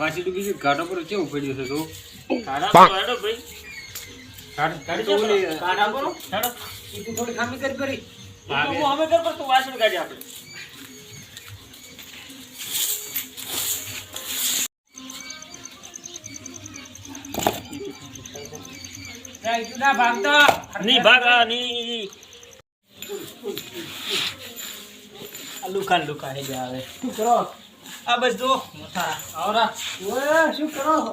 વાસીડું બીજું ઘાટા પર કેવું પડ્યું છે તો? કાઢા તો હેડો ભાઈ. ઘાટ- ઘાટ તો કાઢી કાઢા કરો હેડો. તું થોડી ખામી કરી કરી. હું અમે કર પર તું વાસણ કાઢી આપણે. ના ભાગતો. ની ભાગા ની. આ લુકા હે આવે. શું કરો. આ બસ જો મોટા આવરા. ઓએ શું કરો છો?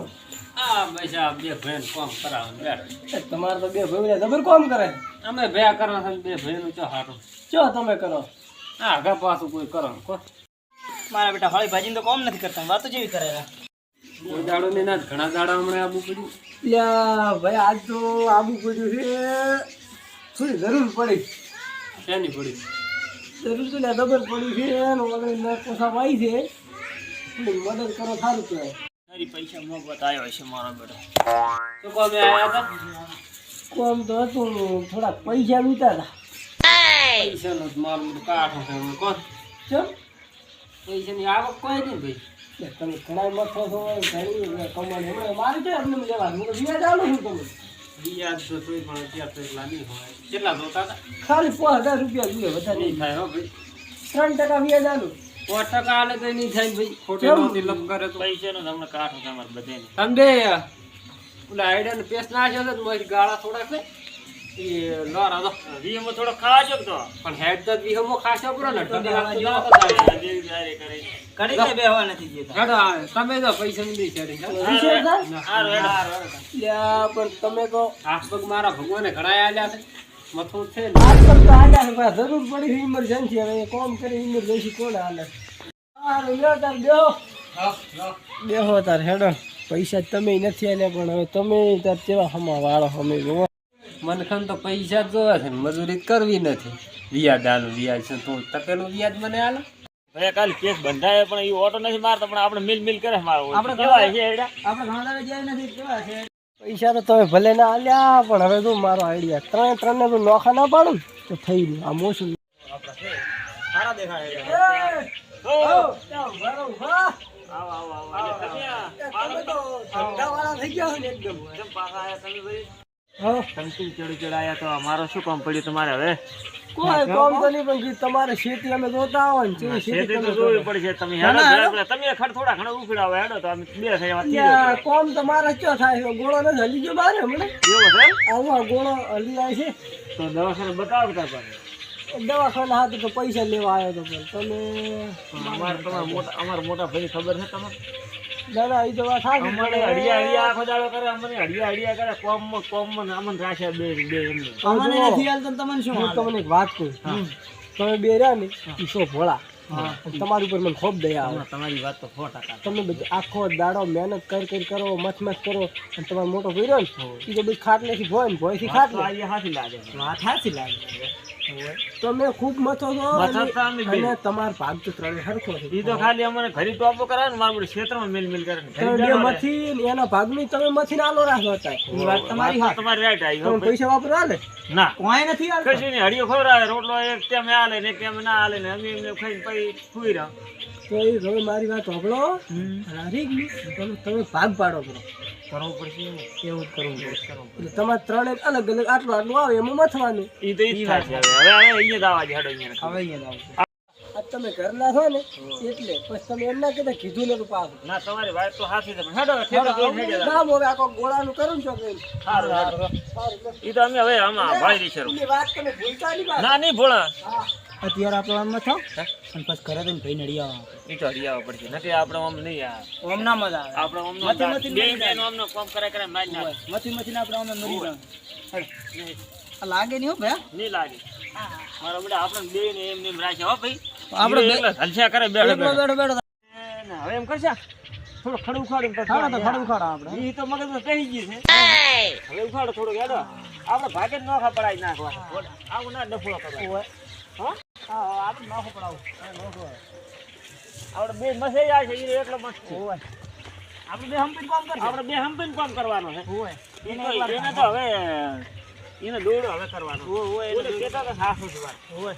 આ બસ આ બે ભાઈ કોમ કરાવે બેઠ. એ તમારે તો બે ભાઈ જબર કોમ કરે? અમે ભેગા કરવા છે બે ભાઈ નું ચો હારું ચો તમે કરો? હા આગા પાછું કોઈ કરો કો. મારા બેટા હળી ભાજી તો કોમ નથી કરતા વાતો જેવી કરે. કોઈ દાડો ને ના ઘણા દાડા હમણાં આબુ પડ્યું. લ્યા ભાઈ આજ તો આબુ પડ્યું છે. થોડી જરૂર પડી? શેની પડી? જરૂર તો જબર પડી છે ઓલે ને પોસાપ આવી છે. મદદ કરો સારું કહેવાય. તારી પૈસા મોગવત આવ્યો છે મારો બેટો. તો કોમ આવ્યા હતા? કોમ તો હતું થોડા પૈસા વીતા હતા. પૈસા નો મારું બધું કાઠું હવે કોણ? ચમ? પૈસાની આવક કોઈ નહીં ભાઈ. તમે ઘણા મથો છો ઘણી કમાણી હમણાં મારે છે એમને જવા હું તો વ્યાજ આવું છું તમે વ્યાજ તો તોય પણ અત્યારે તો એટલા નહીં હોય. કેટલા જોતા ખાલી પાંચ હજાર રૂપિયા જોઈએ વધારે નહીં નહીં. થાય હો ભાઈ. ત્રણ ટકા વ્યાજ આલું. પાંચ ટકા આલે તો નહીં થાય ભાઈ. ખોટી કેમ? કરે તો પૈસાનો તો હમણાં કાઠું છે અમારે બધાને તમે બે ઓલા પેસ્ટ નાખ્યો છે તો મારી ગાળા થોડાક એ લોરા વીમો થોડો ખાવા તો. પણ હેડ તો ખાસો પૂરો ને તો તો કરે કડી કે બેહવા નથી હેડો તમે તો પૈસા ની દઈ છે વિશેષ થાય? હારું હેડો પણ તમે તો હાથ પગ મારા ભગવાને ઘડાયા આલ્યા છે. મથું છે આજકાલ તો છે ભાઈ જરૂર પડી છે ઇમરજન્સી હવે કોમ કરી ઇમરજન્સી કોણ હાલે? સારું લ્યો તાર બેહો. બેહો તાર હેડો. પૈસા તમે નથી આને પણ હવે તમે તાર કેવા હમા વાળો અમે જોવો. મનખન તો પૈસા જ જોવા છે ને મજૂરી કરવી નથી. વ્યાજ આલું વ્યાજ છે તો તકેલું વ્યાજ મને આલો. ભાઈ કાલ કેસ બંધાય પણ એ ઓટો નથી મારતો પણ આપણે મિલ મિલ કરે મારો આપણે કેવા છે આપણે ઘણા જાય નથી કેવા છે પૈસા તો તમે ભલે ના આલ્યા પણ હવે તું મારો આઈડિયા ત્રણે ત્રણ ને તું નોખા ના પાડું? તો થઈ ગયું. આ મોસમ. સારા દેખાય આવો આવો આવો તમે આ ધંધાવાળા થઈ ગયા હોય ને એકદમ કેમ પાછા આયા તમે ભાઈ હા. કંકુ ચડી ચડાયા તો મારો શું કામ પડ્યું તમારે હવે? કોઈ કોમ તો નહીં પણ તમારે ખેતી અમે જોતા હોય ને ખેતી ખેતી તો જોવી પડશે તમે હેડો. તમે થોડા ઘણા ઉખડાવો હેડો તો અમે બે થયા. કોમ તમારે ચો થાય ગોળો ને હલી ગયો બારે હમણાં. એવું છે આવું ગોળો હલી જાય છે. તો દવાખાને બતાવતા પણ. દવાખાના હાથે તો પૈસા લેવા આવ્યો તો પણ તમે અમારે તમારા મોટા અમારા મોટા ભાઈ ખબર છે તમને? દાદા એ જવા થાય અમને હડિયા હડિયા આખો દાડો કરે અમને હડિયા હડિયા કરે કોમમાં કોમમાં નામન રાખ્યા બે બે એમને અમને નથી હાલતું તમને શું હું તમને એક વાત કહું. તમે બે રહ્યા ને ઈસો ભોળા. તમારી ઉપર મને ખૂબ દયા આવે. તમારી વાત તો સો ટકા. તમે બધું આખો દાડો મહેનત કર કર કરો મથ મથ કરો અને તમારો મોટો કર્યો ને એ તો બધી ખાટલેથી ભોય ને ભોયથી ખાટલે. હાથી લાગે વાત હાથી લાગે તમે ખૂબ મથો છો અને. તમારો ભાગ તો ત્રણે સરખો છે. ઈ તો ખાલી અમને ઘરી ટોપો કરે ને મારું ક્ષેત્રમાં મેલ મેલ કરે ને બે મથી ને એના તમે મથી નાલો રાખો હતા વાત તમારી વાત તમારી રાઈટ આવી હો તમે. પૈસા વાપરવા ને ના. કોઈ નથી કશું નહીં હડિયો ખવડાવે રોટલો એક ટેમે આલે ને એક ના આલે ને અમે એમને ખાઈને પછી સુઈ રહ્યા તો એ હવે મારી વાત સાંભળો તમે તમે ભાગ પાડો કરો. કરવું પડશે એવું. એવું જ કરવું પડશે. એટલે તમારે ત્રણે અલગ અલગ આટલું આટલું આવે એમાં મથવાનું. એ તો ઈ હવે હવે અહીંયા દાવા છે જ હેડો અહીંયા હવે અહીંયા આ તમે ઘરના છો ને એટલે પછી તમે એમ ના કહેતા કીધું નતું પાછું. ના તમારી વાત તો સાચી તમે હેડો નામ હવે આખો ગોળાનું કરું છો કે સારું હેડો. ઈ તો અમે હવે આમાં ભાઈ વાત તમે ભૂલતા નહીં ના નહીં ભોળા અત્યારે આપણે આમ થો અને પછી ઘરે તો ભાઈ નડી આવવા ઈ તો હડી આવવા પડશે. નથી આપણે આમ નહીં આ. ઓમ ના મજા આવે. આપણે આમ મથી મથી બે મરી ઓમ નો આમનો કરે કરે મારી ના મથી મથી ને આપણે અમે મરી. જાય. લાગે નહીં હો ભાઈ નહીં લાગે. મારા બેટા આપણે બે ને એમ નેમ રાખે હો ભાઈ. આપણે હલસ્યા કરે બેઠો બેઠો. ને હવે એમ કરશે થોડો ખડ ઉખાડું ખાડો તો ખડ ખાડો આપણે. ઈ તો મગજમાં કહી ગયું છે. હવે ઉખાડો થોડો ગેડો આપણે ભાગે જ નોખા પડાવી નાખવા આવું ના ડફળો કરવા હા આપણે નાખો પડાવું આપણે બે મસે જાય છે એટલો મસ્ત છે. આપણે બે હંપીને કામ કરશે. આપણે બે હંપીને કામ કરવાનો છે. હોય તો- એને તો હવે એને દોડો હવે કરવાનો. ઓલે કહેતા હતા સાસુ જ વાત. હોય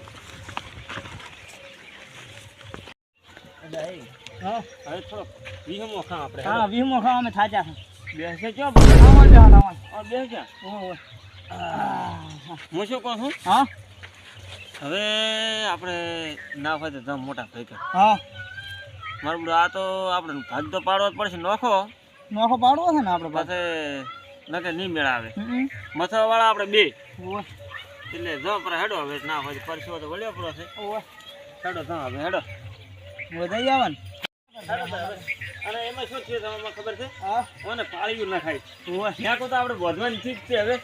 હા? હવે થોડો વીહમો આપણે. હા વીમો ખાવા અમે થાચા બેસે જ ઓહો હું શું કહું છું હા? હવે આપણે ના હોય તો ધમ મોટા ભાઈ હા. મારું બધું આ તો આપણે ભાગ તો પાડવો જ પડશે નોખો. નોખો પાડવો છે ને આપણે પાસે નકે નહીં મેળાવે. હમ. મથવા વાળા આપણે બે. એટલે જો પર હેડો હવે ના હોય તો પરસો તો વળ્યો પડો છે. હેડો જો હવે હેડો. વધાઈ આવે ને તો. અને એમાં શું થયું તમને ખબર છે? ઓને પાળ્યું ના ખાય. ત્યાં તો આપણે વધવાની ચીજ છે હવે.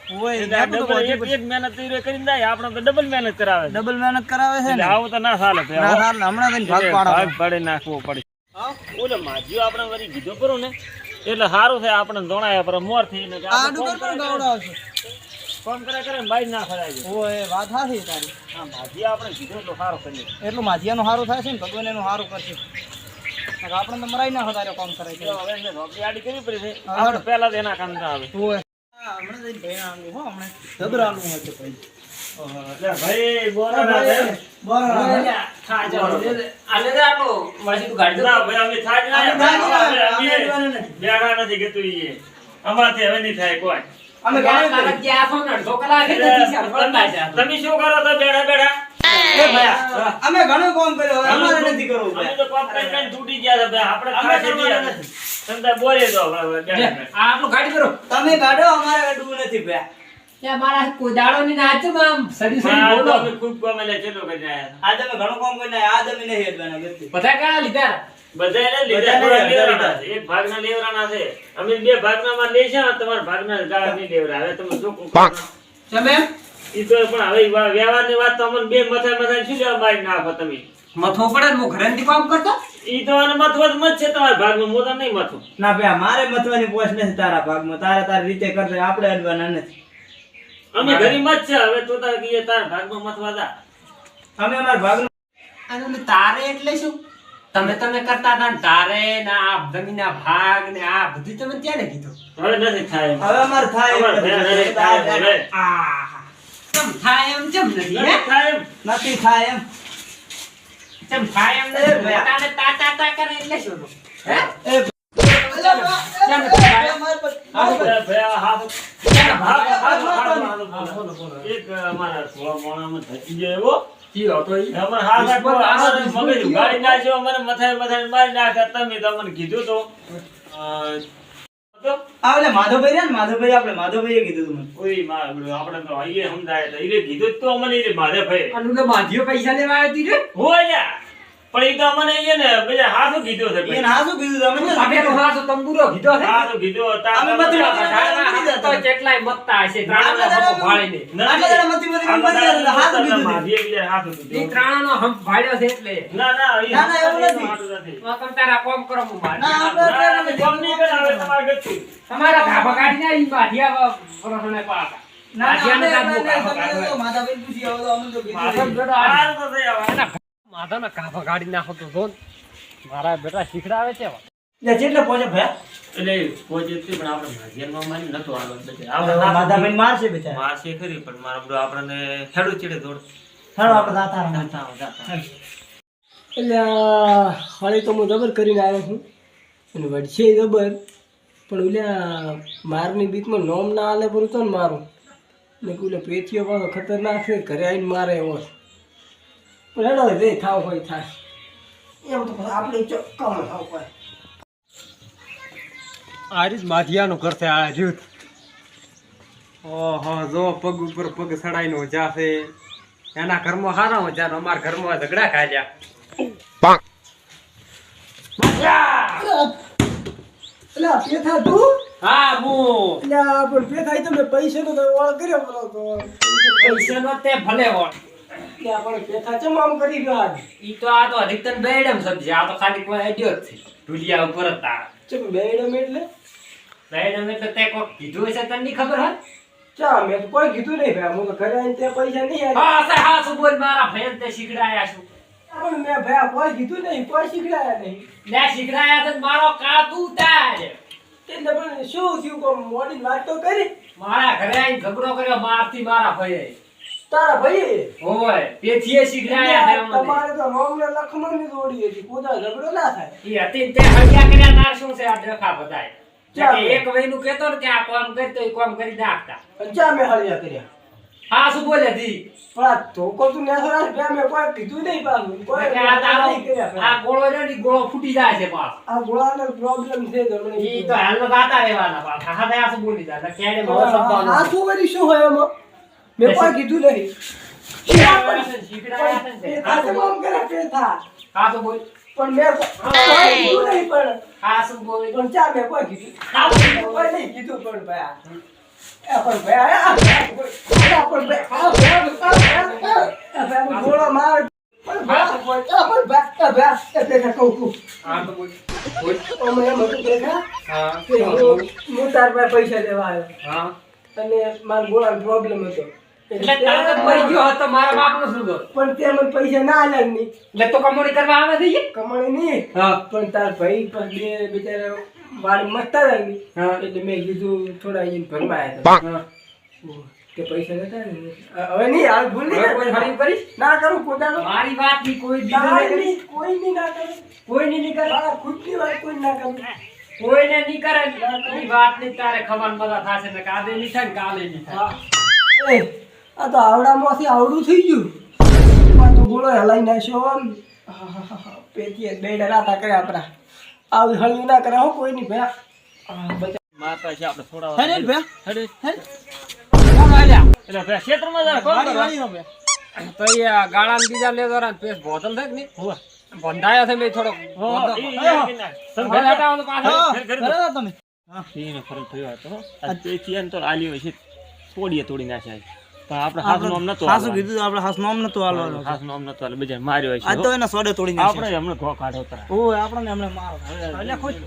એક મહેનત કરીને જાય આપણે તો ડબલ મહેનત કરાવે ડબલ મહેનત કરાવે છે આવું તો ના ચાલે હમણાં ભાગ પાડો. ભાગ પાડી નાખવો પડે. ઓલે માજીઓ આપણે વળી કીધો કરો ને? એટલે સારું થાય આપણે દોણાયા પર મોર થઈ ને ફોન કરે કરે કરે? ને ના ખરાય ઓય વાત સાચી તારી. હા માજી આપણે કીધું તો સારું કરીએ. એટલું માધિયાનું સારું થાય છે ને ભગવાન એનું સારું કરશે. આપણે તો મરાઈ ના તારે કામ કરે છે. હવે એને નોકરી આડી કરવી પડે છે. આપણે પહેલા જ એના કામ ના આવે ઓહો હમણાં જઈને ભેણાનું હો હમણાં જબરાનું હતું ભાઈ. એટલે ભાઈ બોલો ના થાજ આલે દે આપો માસી તું ગાડી ના ભાઈ અમે થાજ ના. અમે ના અમે નથી. બેઠા કે તું ઈ. અમારાથી હવે નહીં થાય કોઈ. અમે ગાડી ગાડી તારા ફોન ને અડધો કલાક ના. તમે શું કરો તો અમે ઘણું કામ કર્યું હવે. અમારે નથી કરવું અમે તો કોમ કરી કરીને તૂટી ગયા છે આપણે અમે ખાસી નથી. તમે બોલે દો આપણે ગાડી કરો. તમે ગાડો અમારે કાઢવું નથી ભયા મારા કોદાળો ની નાચું આમ સડી સડી બોલો. અમે ખૂબ કોમ એટલે ચેલો કરી આ તમે ઘણું કામ આ તમે નહીં બધા કયા લીધા. લીધા. લેવરાના છે. એક ભાગના લેવરાના છે. અમે બે ભાગના માં અને તમારા ભાગના ગાળા નહીં લેવરા. હવે તમે શું તમે? ઈ તો પણ હવે વ્યવહારની વાત તો અમને બે મથાય મથાય શું લેવા મારી નાખો તમે? મથવો પડે હું ઘરે નથી કામ કરતો ઈ તો આને મથવો જ મત છે તમારા ભાગમાં, હું નહીં મથું. ના ભયા મારે મતવાની પોચ નથી તારા ભાગમાં તારે તારી રીતે કરશે આપણે અડવાના નથી અમે ઘરી મત છે, હવે તું તાર કહીએ તારા ભાગમાં મથવા જા. અમે અમારા ભાગનું અને તારે એટલે શું તમે તમે કરતા હતા તારે ના આ જમીનના ભાગ ને આ બધું તમે ત્યાં ને કીધું હવે નથી થાય હવે અમારે થાય હવે. ચમ થાય એમ ચમ નથી હે? થાય એમ. નથી થાય એમ. ચમ થાય એમ નથી. ભયા. તા તા તા કરે એટલે શું હે? એ. એક અમારા મોણામાં ધસી ગયો એવો. મગજ નાખ્યો, મને મથાય મથાય મારી નાખ્યા. તમે તમને કીધું તો અ, તો માધવભાઈ રહ્યા ને માધવભાઈ આપણે માધવભાઈએ કીધું તું મને ઓય મારા આપણે તો આઈએ સમજાય તો ઈને કીધું તો અમને ઈને માધવભાઈ ભાઈ તો માધ્યો પૈસા લેવા આવ્યો તી હોય. પણ ઈ તો અમને એને બધા હાથું કીધું છે ઈને એને કીધું તમે તમે તો કીધું? હાસો તંબુરો કીધો છે હાસો કીધો હતા. અમે બધું તો કેટલાય મતતા હશે ત્રાણા નો દાડા ભાળીને. આટલા દાડા મતી હાથ કીધું બીજા હાથું ઈ ત્રાણા નો હમ ભાળ્યો છે એટલે ના ના ના, ના, એવું નથી. તમે તારા કોમ કરો હું મારી. ના, આપણે- કોમ નહીં કરે, હવે તમારા કાઢીને ઈ આપણે- કાઢો, માધાના નાખો તો જો મારા બેટા શીખડાવે છે હવે. પહોંચે ભયા. એટલે પહોંચી પણ આપણે માધ્યમમાં મારી નતો આવડત આપણે આપણે મારશે બેચારા. મારશે ખરી પણ મારા બધું આપણને ખેડૂત ચીડે દોડ આપણે દાતા. એટલે હળી તો હું જબર કરીને આવ્યો છું. અને વડશે જબર પણ ઓલા મારની બીકમાં નોમ ના આલે પૂરું તો ને મારું. ને ઓલે પેથીઓ પાછો ખતરનાક છે, ઘરે આવીને મારે એવો. પણ હેડો જે થાવ હોય થાય એમ તો આપણે ચોક્કામાં થાવ હોય. આ રીત માધિયાનું કરશે આ જૂથ ઓહો, જો પગ ઉપર પગ સડાઈને ઊંચા છે. એના ઘરમાં સારા ને અમારા ઘરમાં ઝઘડા ખાજ્યા એટલે પેથા તું? હા હું. એટલે પણ પેથા ઈ તમે પૈસાનો તો ઓળ કર્યો બોલો તો. પૈસાનો તે ભલે હોય એટલે આ પણ પેથા ચમ આમ કરી ગયો આજ? ઈ તો આ તો અધિકતર બેડમ સબ્જી. આ તો ખાલી કોઈ આઈડિયો જ છે. ઢુલિયા ઉપર જ તારા ચમ બેડમ એટલે? બેડમ એટલે તે કોક કીધું હશે તને ખબર હોય? ચા મેં તો કોઈ કીધું નહીં ભાઈ. હું તો ઘરે આવીને તે પૈસા નહીં. હા હા બોલ મારા ફેન તે શીખડાયા છું. પણ મેં ભાઈ કોઈ કીધું નહીં કોઈ શીખડાયા નહીં. લે શીખડાયા તો મારો કાતું તાર એટલે પણ શું થયું કો મોડી વાત તો કરી. મારા ઘરે આઈને ઝઘડો કર્યો મારથી મારા ભાઈ તારા ભાઈ હોય તેથી શીખડાયા છે તમારે તો રોમ લખમણની જોડી હતી. કુદા ઝઘડો ના થાય. એ હતી તે હત્યા કર્યા તાર શું છે આ ડખા બધાય? એક વયનું કહેતો ને કે આ કામ કરતો એ કામ કરી નાખતા. પંચા મેં હળિયા કર્યા. હા શું બોલે દી? પણ તો કો તું નેસો રાખ બે મેં કોઈ કીધું નહીં પાછું. કોઈ આ તારો. આ ગોળો ને ઈ ગોળો ફૂટી જાય છે પાછો. આ ગોળાનો પ્રોબ્લેમ છે તો ઈ તો હાલનો ગાતા રહેવાના પાછા. હા આ શું બોલી જાય કેડે મો શબ્દ આ શું વળી શું હોય એમાં? મે કોઈ કીધું નહીં. ને, ને. પણ મેં કીધું નહીં પણ. ચા મેં કોઈ કીધું? કોઈ નહીં કીધું પણ ભાઈ ગોળો પૈસા દેવા આવ્યો. અને મારા ગોળાનો પ્રોબ્લેમ હતો. એટલે તરત જ ગયો હતો મારા બાપનો શું પણ તે મને પૈસા ના આલ્યા નહીં એટલે તો કમોડી કરવા આવે છે કમાણી નહીં. હા. પણ તાર ભાઈ પણ બે બિચારા વાડી મસ્તા રહી હા. એટલે મેં કીધું થોડા અહીંયા ભરમાં આવ્યા હતા. પૈસા નતા ને હવે નહીં હાલ ભૂલ હવે કોઈ નહીં કરીશ? ના કરું પોતાનો મારી વાતની કોઈ નહીં. કોઈ ની ના કરે. કોઈ ની નહીં કરે ખુદની વાત કોઈ ના કરે. કોઈને નહીં કરે. વાતની તારે ખબર બધા થશે ને કાલે નહીં થાય કાલે નહીં થાય. આ તો આવડામાંથી આવડું થઈ ગયું. આ તો ગોળો હલાઈ નાખ્યો. પેટીએ બે ડરાતા કર્યા આપણા. આવી હળવી ના કરે હો કોઈ નહીં માતા છે આપણે થોડા આલ્યા? એટલે ભાઈ ક્ષેત્રમાં જા, કોણ વાળી કરવા? વાળી નો ભે તો એ ગાળા બીજા લેતો રહ્યા પેસ થાય. છે મેં. તમે તો પાછા. હા. ઘરે- ઘરે ઘરે તો. હતા તમે ઈને ફરક થયો હતો તેથી તો આલી છે તોડીએ તોડી નાખ્યા આપણે હાથનું નોમ નતું હાસું કીધું આપણે હાસ નોમ નતો હાલવાનું. હાથનું નોમ નતું હાલે, બીજા માર્યો છે, તો એના સોડે તોડી નાખ્યા આપણે હમણાં ઘો કાઢો તરા. આપણને હમણાં મારો એટલે ખુશ.